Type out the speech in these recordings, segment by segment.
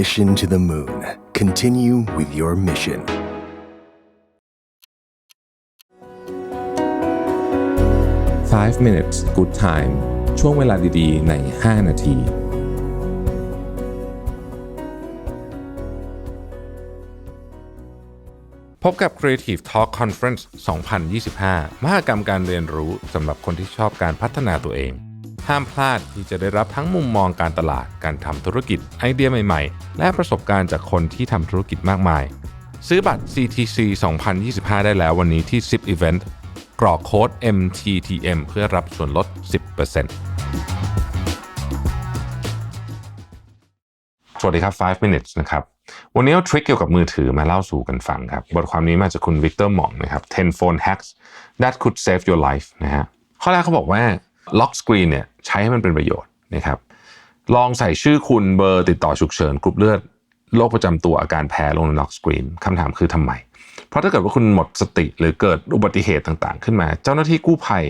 Mission to the Moon. Continue with your mission. Five minutes good time ช่วงเวลาดีๆ ใน 5 นาที พบกับ Creative Talk Conference 2025 มหกรรมการเรียนรู้สำหรับคนที่ชอบการพัฒนาตัวเอง ห้ามพลาดที่จะได้รับทั้งมุมมองการตลาด การทำธุรกิจ ไอเดียใหม่ๆ และประสบการณ์จากคนที่ทำธุรกิจมากมาย ซื้อบัตร CTC 2025 ได้แล้ววันนี้ที่ 10 Event กรอกโค้ด MTTM เพื่อรับส่วนลด 10%สวัสดีครับ 5 minutes นะครับ วันนี้เอาทริคเกี่ยวกับมือถือมาเล่าสู่กันฟังครับ บทความนี้มาจากคุณวิกเตอร์หม่องนะครับ10 phone hacks that could save your life นะฮะ ข้อแรกเขาบอกว่า lock screen เนี่ยใช้ให้มันเป็นประโยชน์นะครับลองใส่ชื่อคุณเบอร์ติดต่อฉุกเฉินกรุ๊ปเลือดโรคประจำตัวอาการแพ้ลงใน lock screen คำถามคือทำไม เพราะถ้าเกิดว่าคุณหมดสติหรือเกิดอุบัติเหตุต่างๆ ขึ้นมา เจ้าหน้าที่กู้ภัย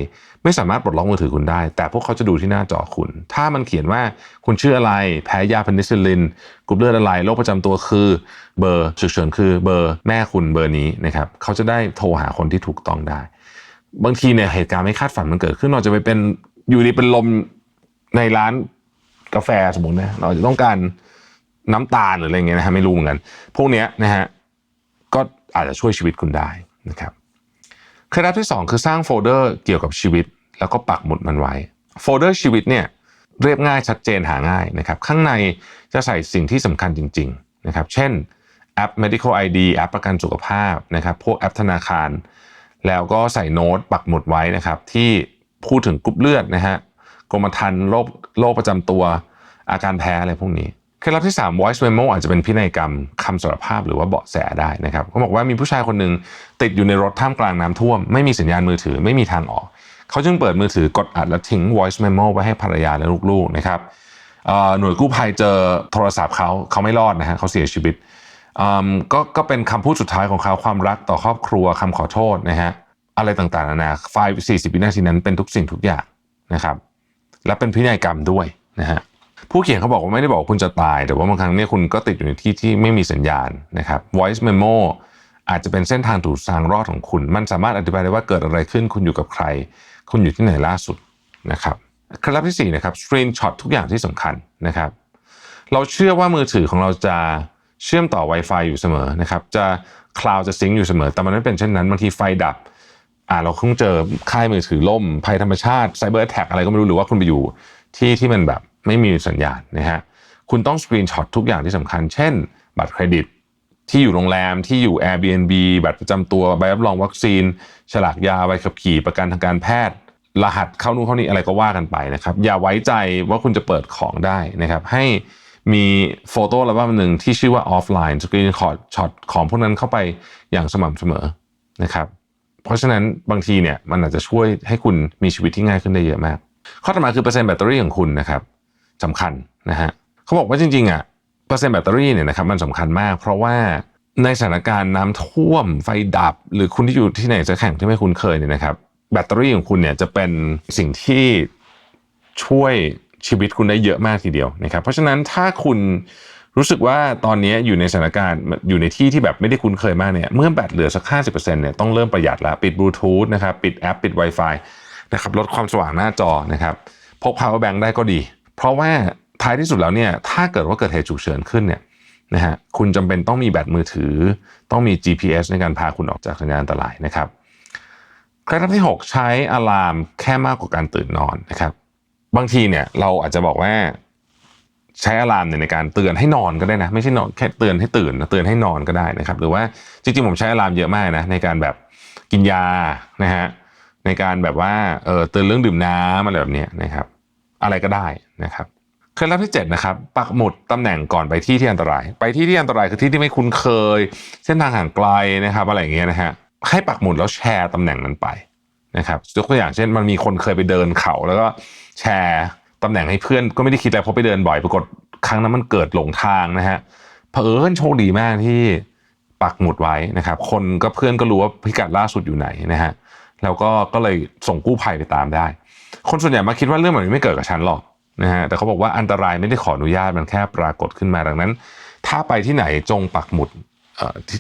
ไม่สามารถปลดล็อกมือถือคุณได้ แต่พวกเขาจะดูที่หน้าจอคุณ ถ้ามันเขียนว่าคุณชื่ออะไร แพ้ยาเพนิซิลลินกรุ๊ปเลือดอะไรโรคประจำตัวคือ เบอร์ฉุกเฉินคือเบอร์แม่คุณเบอร์นี้นะครับเขาจะได้โทรหาคนที่ถูกต้องได้ บางทีเนี่ยเหตุการณ์ไม่คาดฝันมันเกิดขึ้นเราจะไปเป็นอยู่ดีเป็นลมในร้านกาแฟสมมตินะเราจะต้องการน้ำตาลหรืออะไรเงี้ยนะฮะไม่รู้เหมือนกัน พวกเนี้ยนะฮะก็อาจจะช่วยชีวิตคุณได้นะครับเคล็ดลับที่ 2 คือสร้างโฟลเดอร์เกี่ยวกับชีวิต แล้วก็ปักหมุดมันไว้ โฟลเดอร์ชีวิตเนี่ยเรียบง่ายชัดเจนหาง่ายนะครับข้างในจะใส่สิ่งที่สำคัญจริงๆนะครับเช่นแอป medical ID แอปประกันสุขภาพนะครับพวกแอปธนาคาร แล้วก็ใส่โน้ตปักหมุดไว้นะครับ ที่พูดถึงกรุ๊ปเลือดนะฮะกรมธรรม์โรคโรคประจำตัวอาการแพ้อะไรพวกนี้เคล็ดลับที่ 3 voice memo อาจจะเป็นพินัยกรรมคำสารภาพหรือว่าเบาะแสได้นะครับเขาบอกว่ามีผู้ชายคนหนึ่งติดอยู่ในรถท่ามกลางน้ำท่วม ไม่มีสัญญาณมือถือไม่มีทางออก เขาจึงเปิดมือถือกดอัดและทิ้ง voice memo ไว้ให้ภรรยาและลูกๆนะครับหน่วยกู้ภัยเจอโทรศัพท์เขาเขาไม่รอดนะฮะเขาเสียชีวิต ก็ก็เป็นคำพูดสุดท้ายของเขาความรักต่อครอบครัวคำขอโทษนะฮะอะไรต่างๆนานาไฟล์40 วินาทีนั้นเป็นทุกสิ่งทุกอย่างนะครับ และเป็นพินัยกรรมด้วยนะฮะผู้เขียนเขาบอกว่าไม่ได้บอกคุณจะตาย แต่ว่าบางครั้งเนี่ยคุณก็ติดอยู่ในที่ที่ไม่มีสัญญาณนะครับ voice memo อาจจะเป็นเส้นทางถูกทางรอดของคุณ มันสามารถอธิบายได้ว่าเกิดอะไรขึ้น คุณอยู่กับใคร คุณอยู่ที่ไหนล่าสุดนะครับเคล็ดลับที่4นะครับ screenshot ทุกอย่างที่สำคัญนะครับ เราเชื่อว่ามือถือของเราจะ เชื่อมต่อ Wi-Fi อยู่เสมอนะครับจะคลาวจะซิงอยู่เสมอ แต่มันไม่เป็นเช่นนั้นบางทีไฟดับอ่าเราคงเจอค่ายมือถือล่มภัยธรรมชาติไซเบอร์แท็กอะไรก็ไม่รู้หรือว่าคุณไปอยู่ที่ที่มันแบบไม่มีสัญญาณนะฮะคุณต้องสกรีนช็อตทุกอย่างที่สำคัญ เช่น บัตรเครดิตที่อยู่โรงแรมที่อยู่ Airbnb บัตรประจำตัวใบรับรองวัคซีน ฉลากยาใบขับขี่ประกันทางการแพทย์ รหัสเข้านู่นเข้านี่อะไรก็ว่ากันไปนะครับ อย่าไว้ใจว่าคุณจะเปิดของได้นะครับ ให้ มีโฟโต้อัลบั้มหนึ่งที่ชื่อว่าออฟไลน์สกรีนช็อตของพวกนั้นเข้าไปอย่างสม่ำเสมอนะครับเพราะฉะนั้นบางทีเนี่ยมันอาจจะช่วยให้คุณมีชีวิตที่ง่ายขึ้นได้เยอะมาก ข้อต่อมาคือเปอร์เซ็นต์แบตเตอรี่ของคุณนะครับสำคัญนะฮะเขาบอกว่าจริงๆอะเปอร์เซ็นต์แบตเตอรี่เนี่ยนะครับมันสำคัญมาก เพราะว่าในสถานการณ์น้ำท่วมไฟดับ หรือคุณที่อยู่ที่ไหนจะแข่งที่ไม่คุ้นเคยเนี่ยนะครับ แบตเตอรี่ของคุณเนี่ยจะเป็นสิ่งที่ช่วย ชีวิตคุณได้เยอะมากทีเดียวนะครับ เพราะฉะนั้นถ้าคุณรู้สึกว่าตอนนี้อยู่ในสถานการณ์อยู่ในที่ที่แบบไม่ได้คุ้นเคยมากเนี่ยเมื่อแบตเหลือสัก 50%เนี่ยต้องเริ่มประหยัดแล้วปิดบลูทูธนะครับปิดแอปปิด Wi-Fi นะครับลดความสว่างหน้าจอนะครับพก power bank ได้ก็ดี เพราะว่าท้ายที่สุดแล้วเนี่ยถ้าเกิดว่าเกิดเหตุฉุกเฉินขึ้นเนี่ยนะฮะคุณจำเป็นต้องมีแบตมือถือ ต้องมี GPS ในการพาคุณออกจากสัญญาณอันตรายนะครับเคล็ดลับที่ 6 ใช้อะลามแค่มากกว่าการตื่นนอนนะครับ บางทีเนี่ยเราอาจจะบอกว่าใช้อะลามในการเตือนให้นอนก็ได้นะ ไม่ใช่นอนแค่เตือนให้ตื่นนะเตือนให้นอนก็ได้นะครับ หรือว่าจริงๆผมใช้อะลามเยอะมากนะในการแบบกินยานะฮะในการแบบว่าเออเตือนเรื่องดื่มน้ำอะไรแบบนี้นะครับ อะไรก็ได้นะครับเคล็ดลับที่7นะครับปักหมุดตำแหน่งก่อนไปที่ที่อันตราย ไปที่ที่อันตรายคือที่ที่ไม่คุ้นเคย เส้นทางห่างไกลนะครับอะไรอย่างเงี้ยนะฮะให้ปักหมุดแล้วแชร์ตำแหน่งนั้นไป นะครับยกตัวอย่างเช่นมันมีคนเคยไปเดินเขา แล้วก็แชร์ตำแหน่งให้เพื่อนก็ไม่ได้คิดอะไรเพราะไปเดินบ่อยปรากฏครั้งนั้นมันเกิดหลงทางนะฮะเผอิญโชคดีมากที่ปักหมุดไว้นะครับ คนก็เพื่อนก็รู้ว่าพิกัดล่าสุดอยู่ไหนนะฮะแล้วก็ก็เลยส่งกู้ภัยไปตามได้ คนส่วนใหญ่มาคิดว่าเรื่องแบบนี้ไม่เกิดกับฉันหรอกนะฮะแต่เขาบอกว่าอันตรายไม่ได้ขออนุญาตมันแค่ปรากฏขึ้นมาดังนั้น ถ้าไปที่ไหนจงปักหมุด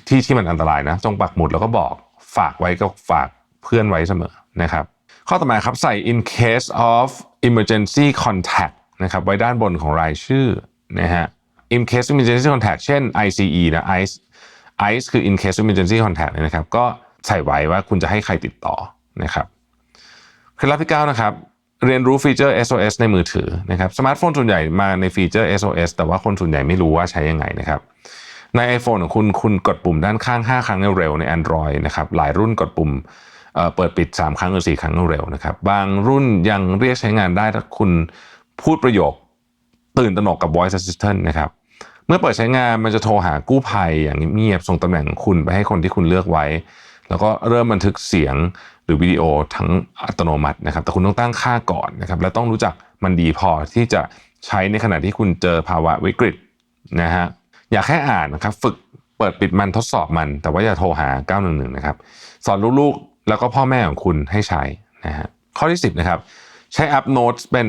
ที่ที่มันอันตรายนะ จงปักหมุดแล้วก็บอกฝากไว้ก็ฝากเพื่อนไว้เสมอ นะครับข้อต่อมาครับใส่ in case of emergency contact นะครับไว้ด้านบนของรายชื่อนะฮะ in case of emergency contact เช่น ICE นะ ICE ICE คือ in case of emergency contact เนี่ยนะครับ ก็ใส่ไว้ว่าคุณจะให้ใครติดต่อนะครับเคล็ดลับที่9นะครับเรียนรู้ฟีเจอร์ SOS ในมือถือนะครับสมาร์ทโฟนส่วนใหญ่มาในฟีเจอร์ SOS แต่ว่าคนส่วนใหญ่ไม่รู้ว่าใช้ยังไงนะครับใน iPhone ของคุณคุณกดปุ่มด้านข้าง 5 ครั้งเร็วใน Android นะครับหลายรุ่นกดปุ่ม เอ่อเปิดปิด 3 ครั้งหรือ4ครั้งเร็วๆนะครับ บางรุ่นยังเรียกใช้งานได้ถ้าคุณพูดประโยคตื่นตระหนกกับ Voice Assistant นะครับ เมื่อเปิดใช้งานมันจะโทรหากู้ภัยอย่างเงียบส่งตำแหน่งของคุณไปให้คนที่คุณเลือกไว้ แล้วก็เริ่มบันทึกเสียงหรือวิดีโอทั้งอัตโนมัตินะครับ แต่คุณต้องตั้งค่าก่อนนะครับ และต้องรู้จักมันดีพอที่จะใช้ในขณะที่คุณเจอภาวะวิกฤตนะฮะ อย่าแค่อ่านนะครับ ฝึกเปิดปิดมันทดสอบมัน แต่ว่าอย่าโทรหา 911 นะครับ สอนลูกๆ แล้วก็พ่อแม่ของคุณให้ใช้นะฮะข้อที่ 10นะครับใช้แอป Notes เป็น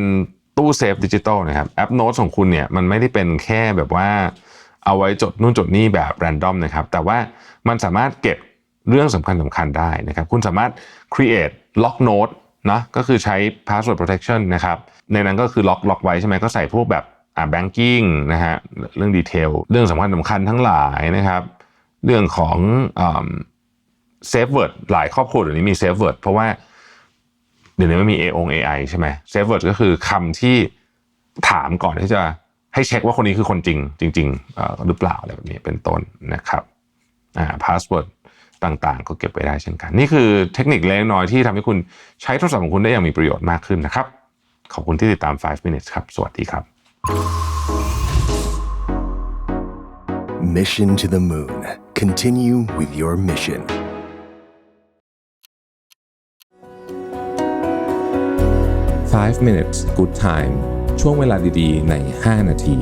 ตู้เซฟดิจิตอลนะครับแอป Notes ของคุณเนี่ยมันไม่ได้เป็นแค่แบบว่าเอาไว้จดนู่นจดนี่แบบแรนดอมนะครับแต่ว่ามันสามารถเก็บเรื่องสำคัญสำคัญได้นะครับคุณสามารถ create lock note นะก็คือใช้ password protection นะครับในนั้นก็คือล็อกล็อกไว้ใช่ไหมก็ใส่พวกแบบอ่า banking นะฮะเรื่องดีเทลเรื่องสำคัญสำคัญทั้งหลายนะครับ เรื่องของ เซฟเวิร์ดหลายครอบครัวเดี๋ยวนี้มีเซฟเวิร์ดเพราะว่าเดี๋ยวนี้ไม่มี A อง AI ใช่ไหมเซฟเวิร์ดก็คือคำที่ถามก่อนที่จะให้เช็คว่าคนนี้คือคนจริง จริงๆหรือเปล่าอะไรแบบนี้เป็นต้นนะครับอ่าพาสเวิร์ดต่างๆ ก็เก็บไว้ได้เช่นกัน นี่คือเทคนิคเล็กน้อยที่ทำให้คุณใช้โทรศัพท์ของคุณได้อย่างมีประโยชน์มากขึ้นนะครับ ขอบคุณที่ติดตาม 5 minutes ครับ สวัสดีครับ Mission to the Moon. Continue with your mission. Five minutes good time ช่วงเวลาดีๆ ใน 5 นาที